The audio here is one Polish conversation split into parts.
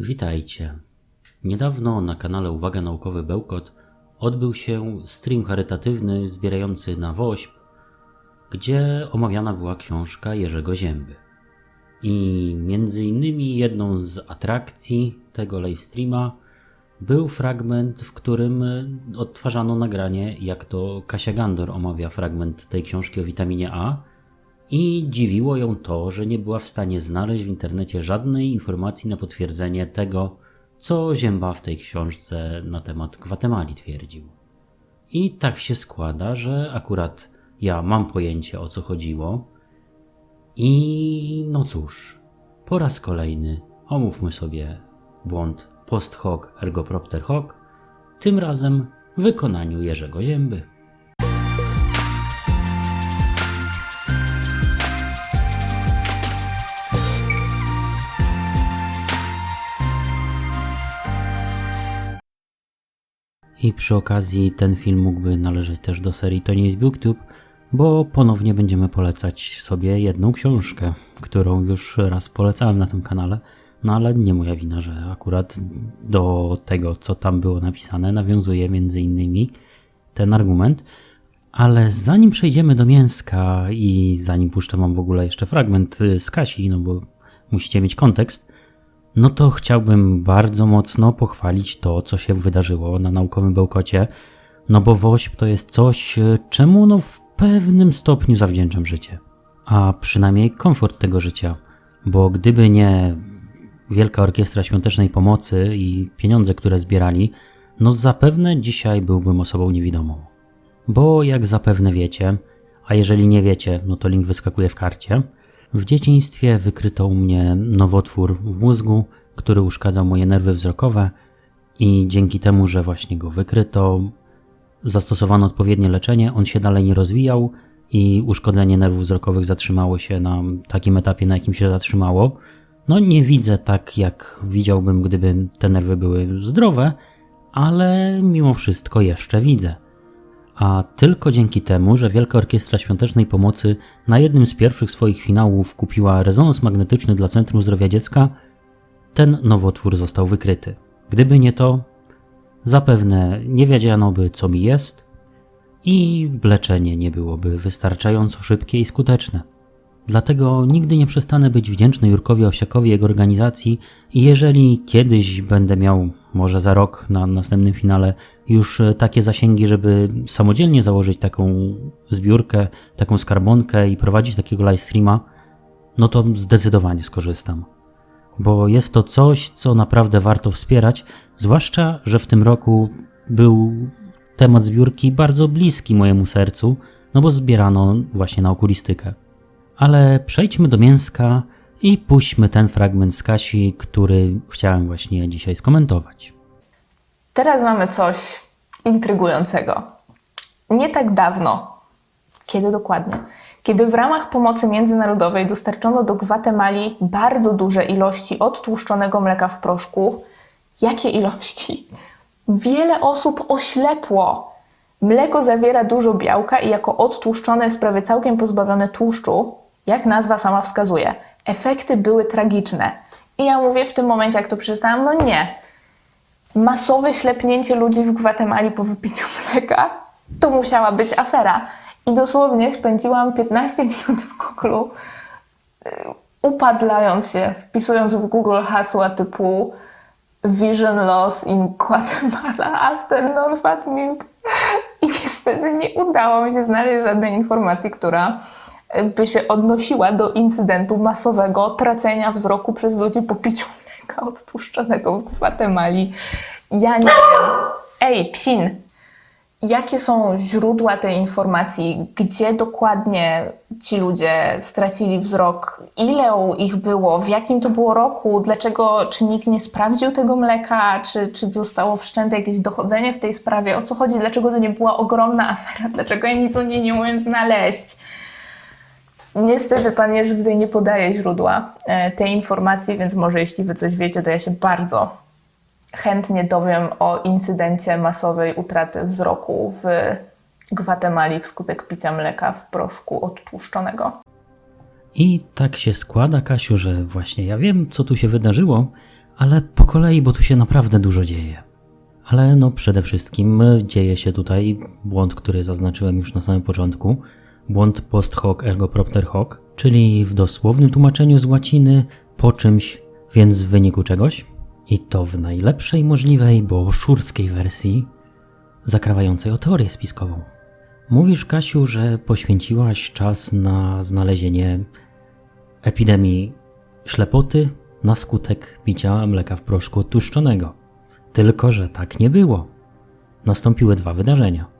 Witajcie. Niedawno na kanale Uwaga Naukowy Bełkot odbył się stream charytatywny zbierający na WOŚP, gdzie omawiana była książka Jerzego Zięby. I między innymi jedną z atrakcji tego livestreama był fragment, w którym odtwarzano nagranie, jak to Kasia Gandor omawia fragment tej książki o witaminie A. I dziwiło ją to, że nie była w stanie znaleźć w internecie żadnej informacji na potwierdzenie tego, co Zięba w tej książce na temat Gwatemali twierdził. I tak się składa, że akurat ja mam pojęcie o co chodziło. I no cóż, po raz kolejny omówmy sobie błąd post hoc ergo propter hoc, tym razem w wykonaniu Jerzego Zięby. I przy okazji ten film mógłby należeć też do serii To nie jest Booktube, bo ponownie będziemy polecać sobie jedną książkę, którą już raz polecałem na tym kanale, no ale nie moja wina, że akurat do tego, co tam było napisane, nawiązuje między innymi ten argument. Ale zanim przejdziemy do mięska i zanim puszczę wam w ogóle jeszcze fragment z Kasi, no bo musicie mieć kontekst, no to chciałbym bardzo mocno pochwalić to, co się wydarzyło na naukowym bełkocie, no bo WOŚP to jest coś, czemu no w pewnym stopniu zawdzięczam życie, a przynajmniej komfort tego życia, bo gdyby nie Wielka Orkiestra Świątecznej Pomocy i pieniądze, które zbierali, no zapewne dzisiaj byłbym osobą niewidomą. Bo jak zapewne wiecie, a jeżeli nie wiecie, no to link wyskakuje w karcie, w dzieciństwie wykryto u mnie nowotwór w mózgu, który uszkadzał moje nerwy wzrokowe i dzięki temu, że właśnie go wykryto, zastosowano odpowiednie leczenie, on się dalej nie rozwijał i uszkodzenie nerwów wzrokowych zatrzymało się na takim etapie, na jakim się zatrzymało. No nie widzę tak, jak widziałbym, gdyby te nerwy były zdrowe, ale mimo wszystko jeszcze widzę. A tylko dzięki temu, że Wielka Orkiestra Świątecznej Pomocy na jednym z pierwszych swoich finałów kupiła rezonans magnetyczny dla Centrum Zdrowia Dziecka, ten nowotwór został wykryty. Gdyby nie to, zapewne nie wiedziano by, co mi jest i leczenie nie byłoby wystarczająco szybkie i skuteczne. Dlatego nigdy nie przestanę być wdzięczny Jurkowi Owsiakowi i jego organizacji i jeżeli kiedyś będę miał, może za rok na następnym finale, już e, takie zasięgi, żeby samodzielnie założyć taką zbiórkę, taką skarbonkę i prowadzić takiego live streama, no to zdecydowanie skorzystam. Bo jest to coś, co naprawdę warto wspierać, zwłaszcza, że w tym roku był temat zbiórki bardzo bliski mojemu sercu, no bo zbierano właśnie na okulistykę. Ale przejdźmy do mięska i puśćmy ten fragment z Kasi, który chciałem właśnie dzisiaj skomentować. Teraz mamy coś intrygującego. Nie tak dawno, kiedy dokładnie? Kiedy w ramach pomocy międzynarodowej dostarczono do Gwatemali bardzo duże ilości odtłuszczonego mleka w proszku. Jakie ilości? Wiele osób oślepło. Mleko zawiera dużo białka i jako odtłuszczone jest prawie całkiem pozbawione tłuszczu, jak nazwa sama wskazuje. Efekty były tragiczne. I ja mówię w tym momencie, jak to przeczytałam, no nie masowe ślepnięcie ludzi w Gwatemali po wypiciu mleka, to musiała być afera. I dosłownie spędziłam 15 minut w Google y, upadlając się, wpisując w Google hasła typu Vision loss in Guatemala after non-fat milk. I niestety nie udało mi się znaleźć żadnej informacji, która by się odnosiła do incydentu masowego tracenia wzroku przez ludzi po piciu mleka odtłuszczonego w Gwatemali. Ja nie wiem. Ej, psin! Jakie są źródła tej informacji? Gdzie dokładnie ci ludzie stracili wzrok? Ile ich było? W jakim to było roku? Dlaczego? Czy nikt nie sprawdził tego mleka? Czy, czy zostało wszczęte jakieś dochodzenie w tej sprawie? O co chodzi? Dlaczego to nie była ogromna afera? Dlaczego ja nic o niej nie umiem znaleźć? Niestety pan Jerzy tutaj nie podaje źródła e, tej informacji, więc może jeśli wy coś wiecie, to ja się bardzo chętnie dowiem o incydencie masowej utraty wzroku w Gwatemali wskutek picia mleka w proszku odtłuszczonego. I tak się składa, Kasiu, że właśnie ja wiem, co tu się wydarzyło, Ale po kolei, bo tu się naprawdę dużo dzieje. Ale no przede wszystkim dzieje się tutaj błąd, który zaznaczyłem już na samym początku. Błąd post hoc ergo propter hoc, czyli w dosłownym tłumaczeniu z łaciny po czymś, więc w wyniku czegoś. I to w najlepszej możliwej, bo szurskiej wersji, zakrawającej o teorię spiskową. Mówisz, Kasiu, że poświęciłaś czas na znalezienie epidemii ślepoty na skutek picia mleka w proszku odtłuszczonego. Tylko, że tak nie było. Nastąpiły dwa wydarzenia.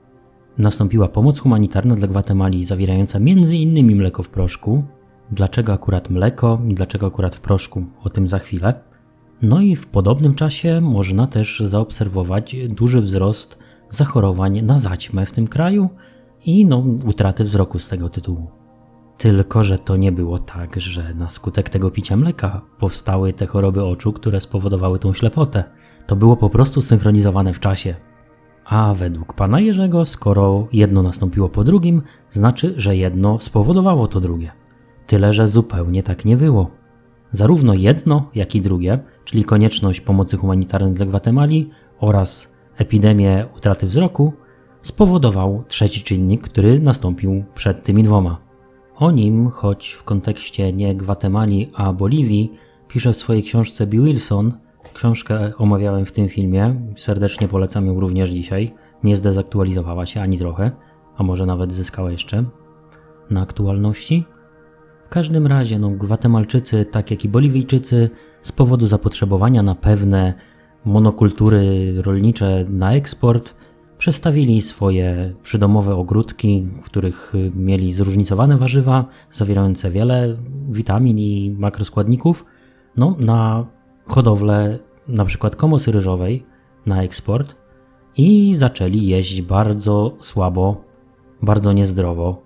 Nastąpiła pomoc humanitarna dla Gwatemali zawierająca m.in. mleko w proszku. Dlaczego akurat mleko i dlaczego akurat w proszku? O tym za chwilę. No i w podobnym czasie można też zaobserwować duży wzrost zachorowań na zaćmę w tym kraju i no, utraty wzroku z tego tytułu. Tylko, że to nie było tak, że na skutek tego picia mleka powstały te choroby oczu, które spowodowały tą ślepotę. To było po prostu synchronizowane w czasie. A według pana Jerzego, skoro jedno nastąpiło po drugim, znaczy, że jedno spowodowało to drugie. Tyle, że zupełnie tak nie było. Zarówno jedno, jak i drugie, czyli konieczność pomocy humanitarnej dla Gwatemali oraz epidemię utraty wzroku, spowodował trzeci czynnik, który nastąpił przed tymi dwoma. O nim, choć w kontekście nie Gwatemali, a Boliwii, pisze w swojej książce Bill Wilson. Książkę omawiałem w tym filmie, serdecznie polecam ją również dzisiaj. Nie zdezaktualizowała się ani trochę, a może nawet zyskała jeszcze na aktualności. W każdym razie, no, Gwatemalczycy, tak jak i Boliwijczycy, z powodu zapotrzebowania na pewne monokultury rolnicze na eksport, przestawili swoje przydomowe ogródki, w których y, mieli zróżnicowane warzywa, zawierające wiele witamin i makroskładników, no, na hodowlę na przykład komosy ryżowej na eksport i zaczęli jeść bardzo słabo, bardzo niezdrowo.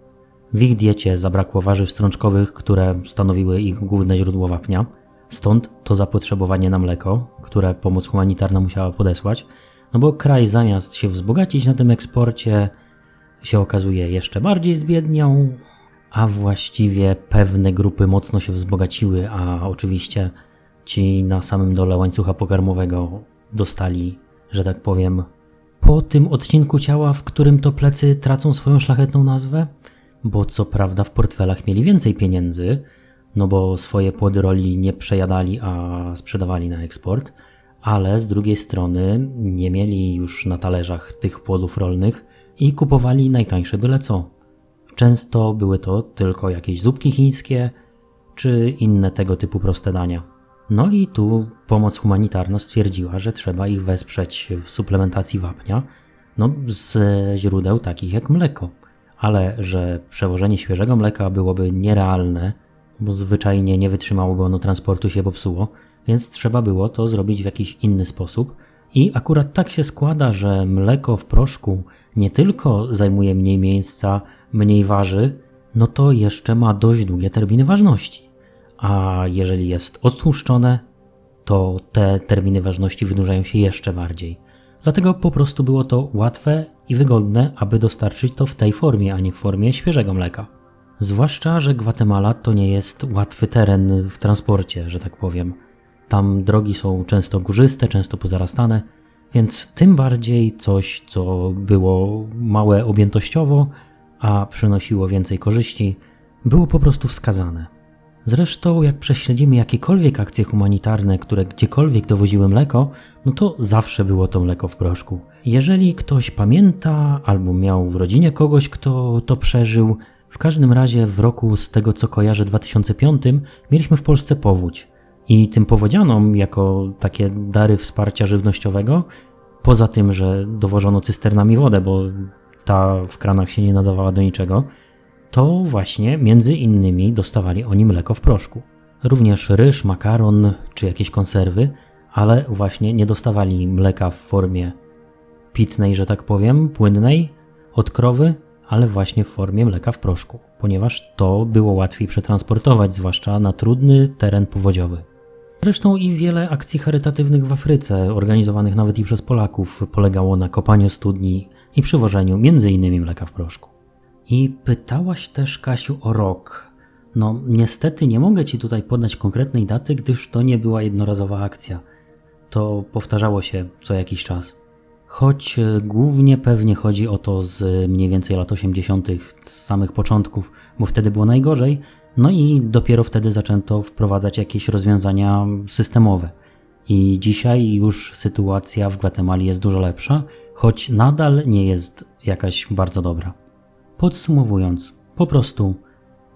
W ich diecie zabrakło warzyw strączkowych, które stanowiły ich główne źródło wapnia, stąd to zapotrzebowanie na mleko, które pomoc humanitarna musiała podesłać, no bo kraj zamiast się wzbogacić na tym eksporcie, się okazuje jeszcze bardziej zbiedniał, a właściwie pewne grupy mocno się wzbogaciły, a oczywiście ci na samym dole łańcucha pokarmowego dostali, że tak powiem, po tym odcinku ciała, w którym to plecy tracą swoją szlachetną nazwę, bo co prawda w portfelach mieli więcej pieniędzy, no bo swoje płody roli nie przejadali, a sprzedawali na eksport, ale z drugiej strony nie mieli już na talerzach tych płodów rolnych i kupowali najtańsze byle co. Często były to tylko jakieś zupki chińskie czy inne tego typu proste dania. No i tu pomoc humanitarna stwierdziła, że trzeba ich wesprzeć w suplementacji wapnia, no z źródeł takich jak mleko. Ale że przewożenie świeżego mleka byłoby nierealne, bo zwyczajnie nie wytrzymałoby ono transportu się popsuło, więc trzeba było to zrobić w jakiś inny sposób. I akurat tak się składa, że mleko w proszku nie tylko zajmuje mniej miejsca, mniej waży, no to jeszcze ma dość długie terminy ważności. A jeżeli jest odtłuszczone, to te terminy ważności wydłużają się jeszcze bardziej. Dlatego po prostu było to łatwe i wygodne, aby dostarczyć to w tej formie, a nie w formie świeżego mleka. Zwłaszcza, że Gwatemala to nie jest łatwy teren w transporcie, że tak powiem. Tam drogi są często górzyste, często pozarastane, więc tym bardziej coś, co było małe objętościowo, a przynosiło więcej korzyści, było po prostu wskazane. Zresztą, jak prześledzimy jakiekolwiek akcje humanitarne, które gdziekolwiek dowoziły mleko, no to zawsze było to mleko w proszku. Jeżeli ktoś pamięta, albo miał w rodzinie kogoś, kto to przeżył, w każdym razie w roku, z tego co kojarzę, 2005, mieliśmy w Polsce powódź. I tym powodzianom, jako takie dary wsparcia żywnościowego, poza tym, że dowożono cysternami wodę, bo ta w kranach się nie nadawała do niczego, to właśnie między innymi dostawali oni mleko w proszku. Również ryż, makaron czy jakieś konserwy, ale właśnie nie dostawali mleka w formie pitnej, że tak powiem, płynnej od krowy, ale właśnie w formie mleka w proszku, ponieważ to było łatwiej przetransportować, zwłaszcza na trudny teren powodziowy. Zresztą i wiele akcji charytatywnych w Afryce, organizowanych nawet i przez Polaków, polegało na kopaniu studni i przywożeniu m.in. mleka w proszku. I pytałaś też, Kasiu, o rok. No, niestety nie mogę Ci tutaj podać konkretnej daty, gdyż to nie była jednorazowa akcja. to powtarzało się co jakiś czas. Choć e, głównie pewnie chodzi o to z mniej więcej lat 80., z samych początków, bo wtedy było najgorzej, no i dopiero wtedy zaczęto wprowadzać jakieś rozwiązania systemowe. I dzisiaj już sytuacja w Gwatemali jest dużo lepsza, choć nadal nie jest jakaś bardzo dobra. Podsumowując, po prostu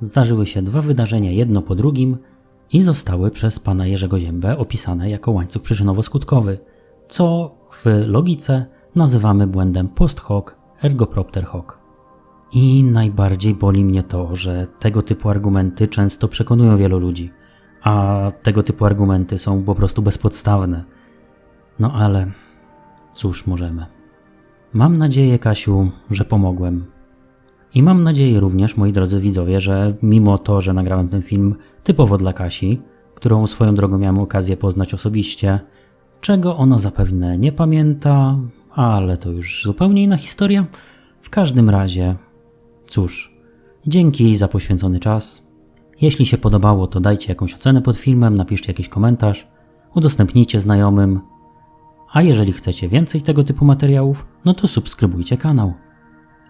zdarzyły się dwa wydarzenia jedno po drugim i zostały przez pana Jerzego Ziębę opisane jako łańcuch przyczynowo-skutkowy, co w logice nazywamy błędem post hoc ergo propter hoc. I najbardziej boli mnie to, że tego typu argumenty często przekonują wielu ludzi, a tego typu argumenty są po prostu bezpodstawne. No ale cóż możemy. Mam nadzieję, Kasiu, że pomogłem. I mam nadzieję również, moi drodzy widzowie, że mimo to, że nagrałem ten film typowo dla Kasi, którą swoją drogą miałem okazję poznać osobiście, czego ona zapewne nie pamięta, ale to już zupełnie inna historia. W każdym razie, cóż, dzięki za poświęcony czas. Jeśli się podobało, to dajcie jakąś ocenę pod filmem, napiszcie jakiś komentarz, udostępnijcie znajomym. A jeżeli chcecie więcej tego typu materiałów, no to subskrybujcie kanał.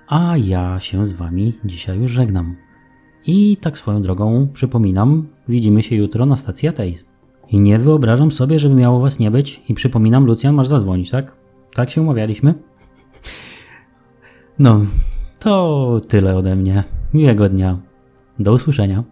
A ja się z Wami dzisiaj już żegnam. I tak swoją drogą przypominam, widzimy się jutro na stacji Ateizm. I nie wyobrażam sobie, żeby miało Was nie być. I przypominam, Lucjan, masz zadzwonić, tak? Tak się umawialiśmy? No, to tyle ode mnie. Miłego dnia. Do usłyszenia.